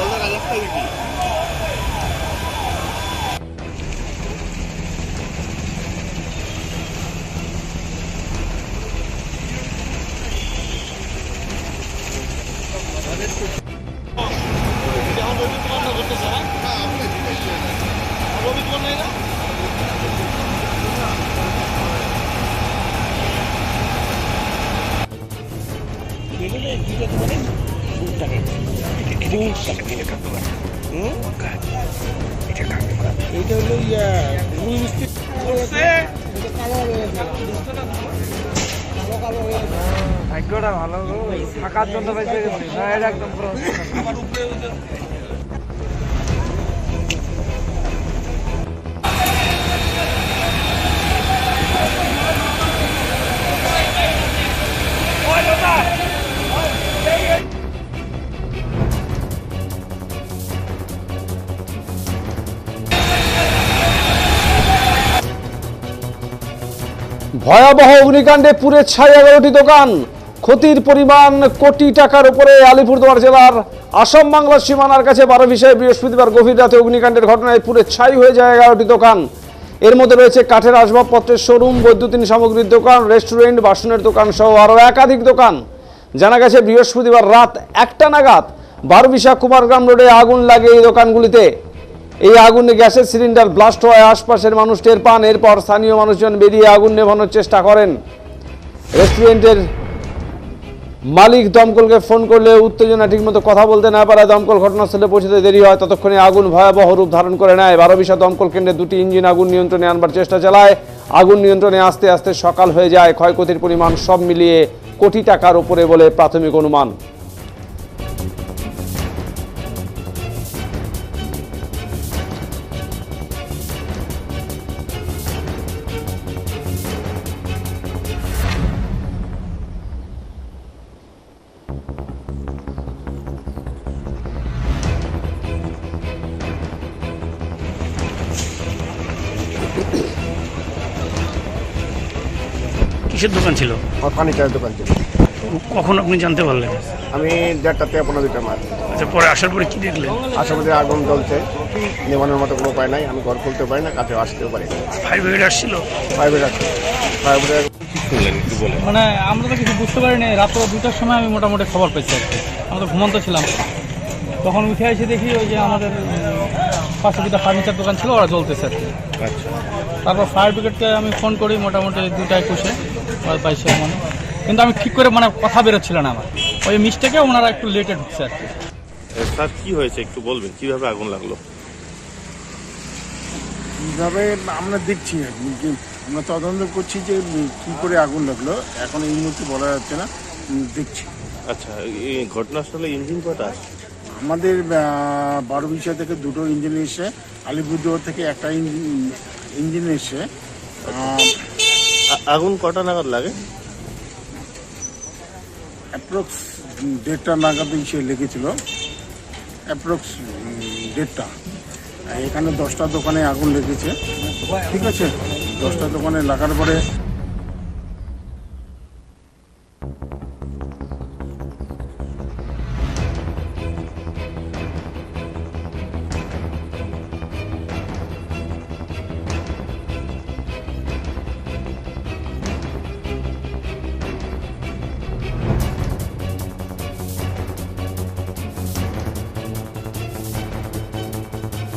올라가겠다 여기. Thank you. এইটা হলো ইয়া ভাগ্যটা ভালো থাকার জন্য বেঁচে না এটা একদম ভয়াবহ অগ্নিকাণ্ডে পুড়ে ছাই এগারোটি দোকান। ক্ষতির পরিমাণ কোটি টাকার উপরে আলিপুরদুয়ার জেলার আসাম বাংলার সীমানার কাছে বারো বিষয়ে বৃহস্পতিবার গভীর রাতে অগ্নিকাণ্ডের ঘটনায় পুড়ে ছাই হয়ে যায় এগারোটি দোকান। এর মধ্যে রয়েছে কাঠের আসবাবপত্রের শোরুম, বৈদ্যুতিন সামগ্রীর দোকান, রেস্টুরেন্ট, বাসনের দোকান সহ আরও একাধিক দোকান। জানা গেছে, বৃহস্পতিবার রাত একটা নাগাদ বারবিশা কুমারগ্রাম রোডে আগুন লাগে এই দোকানগুলিতে। এই আগুনে গ্যাসের সিলিন্ডার ব্লাস্ট হওয়ায় আশপাশের মানুষ টের পান। এরপর স্থানীয় মানুষজন বেরিয়ে আগুন নেভানোর চেষ্টা করেন। রেস্টুরেন্টের মালিক দমকলকে ফোন করলে উত্তেজনা ঠিকমতো কথা বলতে না পারায় দমকল ঘটনাস্থলে পৌঁছতে দেরি হয়। ততক্ষণে আগুন ভয়াবহ রূপ ধারণ করে নেয়। বারোবিশা দমকল কেন্দ্রে দুটি ইঞ্জিন আগুন নিয়ন্ত্রণে আনবার চেষ্টা চালায়। আগুন নিয়ন্ত্রণে আস্তে আস্তে সকাল হয়ে যায়। ক্ষয়ক্ষতির পরিমাণ সব মিলিয়ে কোটি টাকার উপরে বলে প্রাথমিক অনুমান। কিসের দোকান ছিল। আমার পানি চায়ের দোকান ছিল। কখন আপনি জানতে পারলেন? আমি দেড়টা থেকে পনেরো দুইটার মাছ আচ্ছা পরে আসার পরে কি দেখলেন? আশেপাশে আগুন জ্বলছে। নেমানোর মতো কোনো উপায় নাই। আমি ঘর খুলতে পারি না কাছে আসতেও পারি না। ফায়ার ব্রিগেড আসছিল? প্রাইভেট আছে প্রাইভেট মানে আমরা তো কিছু বুঝতে পারিনি। রাত্র দুটার সময় আমি মোটামুটি খবর পেয়েছি আমরা তো ঘুমন্ত ছিলাম। তখন উঠে এসে দেখি ওই যে আমাদের পাশে দুটা ফার্নিচার দোকান ছিল ওরা জ্বলতেছে আর কি। তারপর ফায়ার ব্রিগেডকে আমি ফোন করি মোটামুটি দুটা একুশে ওরা পাইছে মানে কিন্তু আমি ঠিক করে মানে কথা বেরোচ্ছিল না আমার। ওই মিস্টেকে ওনারা একটু লেটে ঢুকছে আর কি। স্যার কি হয়েছে একটু বলবেন? কীভাবে আগুন লাগল? কীভাবে আমরা দেখছি যে আমরা তদন্ত করছি যে কি করে আগুন লাগল। এখন এই মুহূর্তে বলা যাচ্ছে না দেখছি। আচ্ছা এই ঘটনাস্থলে ইঞ্জিন কটা আছে? আমাদের বারো বিষয় থেকে দুটো ইঞ্জিন এসে আলিপুরদুয়ার থেকে একটা ইঞ্জিন এসে আগুন কটা নাগাদ লাগে? অ্যাপ্রক্স দেড়টা নাগাদ সে লেগেছিল। অ্যাপ্রক্স দেড়টা। এখানে দশটা দোকানে আগুন লেগেছে। ঠিক আছে? দশটা দোকানে লাগার পরে